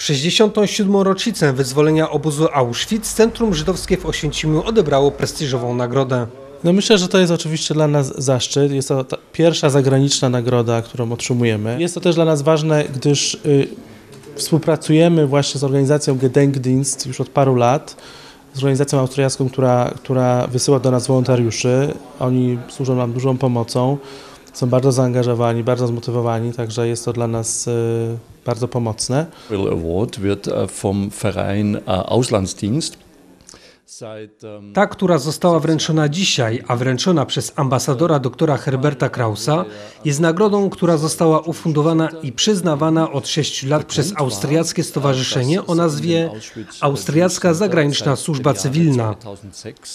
W 67. rocznicę wyzwolenia obozu Auschwitz Centrum Żydowskie w Oświęcimiu odebrało prestiżową nagrodę. No myślę, że to jest oczywiście dla nas zaszczyt. Jest to pierwsza zagraniczna nagroda, którą otrzymujemy. Jest to też dla nas ważne, gdyż y, współpracujemy właśnie z organizacją Gedenkdienst już od paru lat. Z organizacją austriacką, która, która wysyła do nas wolontariuszy. Oni służą nam dużą pomocą. Są bardzo zaangażowani, bardzo zmotywowani, także jest to dla nas y, bardzo pomocne. Award wird äh, vom Verein äh, Auslandsdienst Ta, która została wręczona dzisiaj, a wręczona przez ambasadora doktora Herberta Krausa, jest nagrodą, która została ufundowana i przyznawana od 6 lat przez austriackie stowarzyszenie o nazwie Austriacka Zagraniczna Służba Cywilna.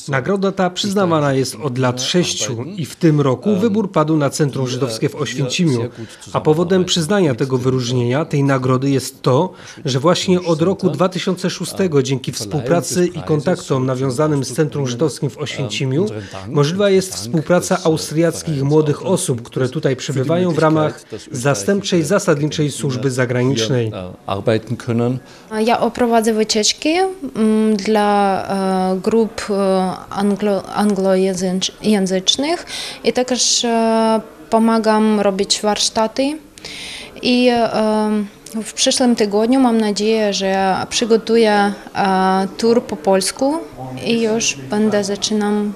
Nagroda ta przyznawana jest od lat sześciu i w tym roku wybór padł na Centrum Żydowskie w Oświęcimiu. A powodem przyznania tego wyróżnienia, tej nagrody jest to, że właśnie od roku 2006 dzięki współpracy i kontaktom nawiązanym z Centrum Żydowskim w Oświęcimiu możliwa jest współpraca austriackich młodych osób, które tutaj przebywają w ramach zastępczej zasadniczej służby zagranicznej. arbeiten können. Ja oprowadzę wycieczki mm, dla e, grup e, anglo, anglojęzycznych i także e, pomagam robić warsztaty. I e, w przyszłym tygodniu mam nadzieję, że przygotuję tour po polsku i już będę zaczynam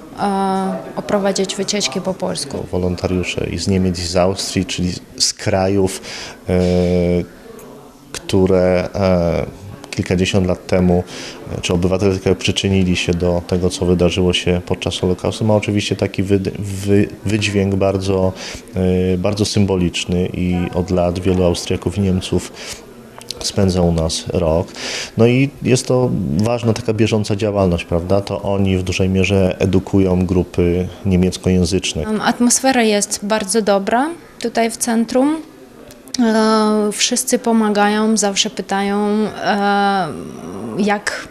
oprowadzić wycieczki po polsku. wolontariusze i z Niemiec, i z Austrii, czyli z krajów, e, które e, kilkadziesiąt lat temu, e, czy obywatele krajów przyczynili się do tego, co wydarzyło się podczas Holokaustu, ma oczywiście taki wyd- wy, wydźwięk bardzo, e, bardzo symboliczny i od lat wielu Austriaków i Niemców spędza u nas rok. No i jest to ważna taka bieżąca działalność, prawda? To oni w dużej mierze edukują grupy niemieckojęzyczne. Em, Atmosfera jest bardzo dobra tutaj w centrum. E, Wszyscy pomagają, zawsze pytają, e, jak,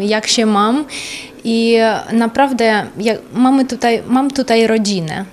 jak się mam. I naprawdę ja, mamy tutaj, mam tutaj rodzinę.